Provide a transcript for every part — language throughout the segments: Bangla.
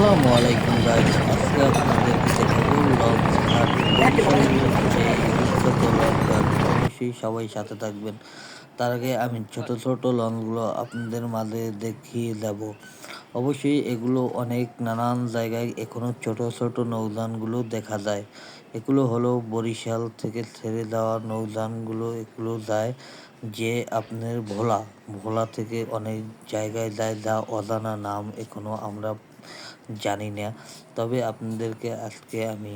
আসসালামু আলাইকুম আজকে দেখাবো অবশ্যই সবাই সাথে থাকবেন। তার আগে আমি ছোট ছোট লনগুলো আপনাদের মাঝে দেখিয়ে দেব। অবশ্যই এগুলো অনেক নানান জায়গায় এখনও ছোট ছোট নৌযানগুলো দেখা যায়। এগুলো হলো বরিশাল থেকে ছেড়ে দেওয়া নৌযানগুলো, এগুলো যায় যে আপনার ভোলা। ভোলা থেকে অনেক জায়গায় যায় যা অজানা নাম এখনও আমরা জানি না। তবে আপনাদেরকে আজকে আমি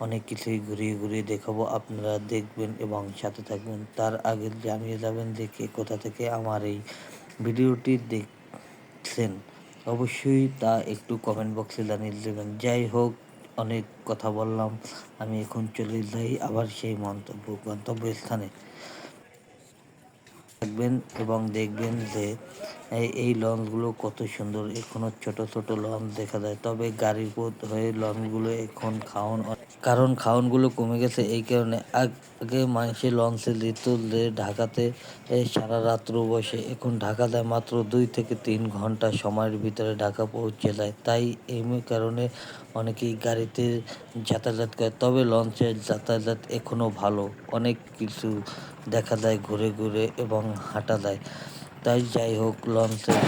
অনেক কিছুই ঘুরিয়ে ঘুরিয়ে দেখাবো। আপনারা দেখবেন এবং সাথে থাকবেন। তার আগে জানিয়ে যাবেন যে কে কোথা থেকে আমার এই ভিডিওটি দেখছেন। অবশ্যই তা একটু কমেন্ট বক্সে জানিয়ে দেবেন। যাই হোক, অনেক কথা বললাম। আমি এখন চলে যাই আবার সেই মন্তব্য, গন্তব্যস্থানে। থাকবেন এবং দেখবেন যে এই এই লঞ্চগুলো কত সুন্দর। এখনও ছোট ছোট লঞ্চ দেখা যায়। তবে গাড়ির পথ হয়ে লঞ্চগুলো এখন খাওয়ান কারণ খাওয়ানগুলো কমে গেছে এই কারণে। আগে মানুষের লঞ্চে যে ঢাকাতে সারা রাত্র বসে। এখন ঢাকা যায় মাত্র দুই থেকে তিন ঘণ্টা সময়ের ভিতরে ঢাকা পৌঁছে যায়। তাই এই কারণে অনেকেই গাড়িতে যাতায়াত করে। তবে লঞ্চের যাতায়াত এখনও ভালো। অনেক কিছু দেখা যায়, ঘুরে ঘুরে এবং হাঁটা যায়। তাই যাই হোক লঞ্চের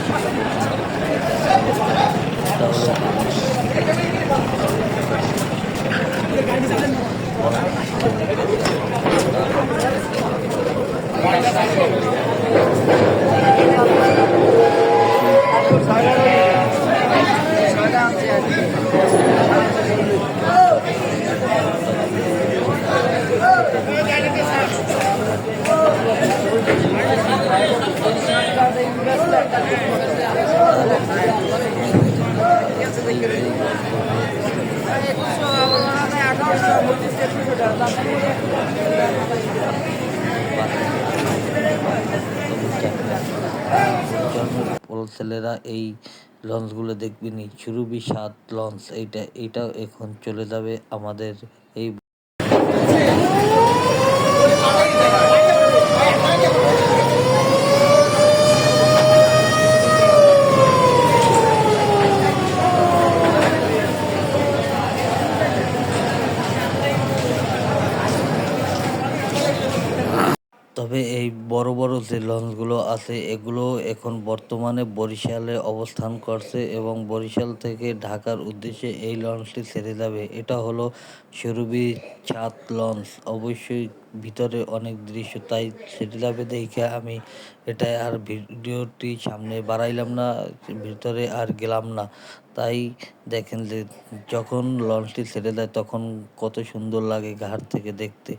ছেলেরা এই লঞ্চগুলো দেখবেনি সুরভি সাত লঞ্চ এইটা এইটাও এখন চলে যাবে আমাদের এই তবে এই বড় বড় যে লঞ্চগুলো আছে, এগুলো এখন বর্তমানে বরিশালে অবস্থান করছে এবং বরিশাল থেকে ঢাকার উদ্দেশ্যে এই লঞ্চটি ছেড়ে যাবে। এটা হলো সুরভি চাঁদ লঞ্চ অবশ্যই ভিতরে অনেক দৃশ্য, তাই ছেড়ে যাবে দেখে আমি এটা আর ভিডিওটি সামনে বাড়াইলাম না, ভিতরে আর গেলাম না। তাই দেখেন যে যখন লঞ্চটি ছেড়ে দেয়, তখন কত সুন্দর লাগে ঘাট থেকে দেখতে।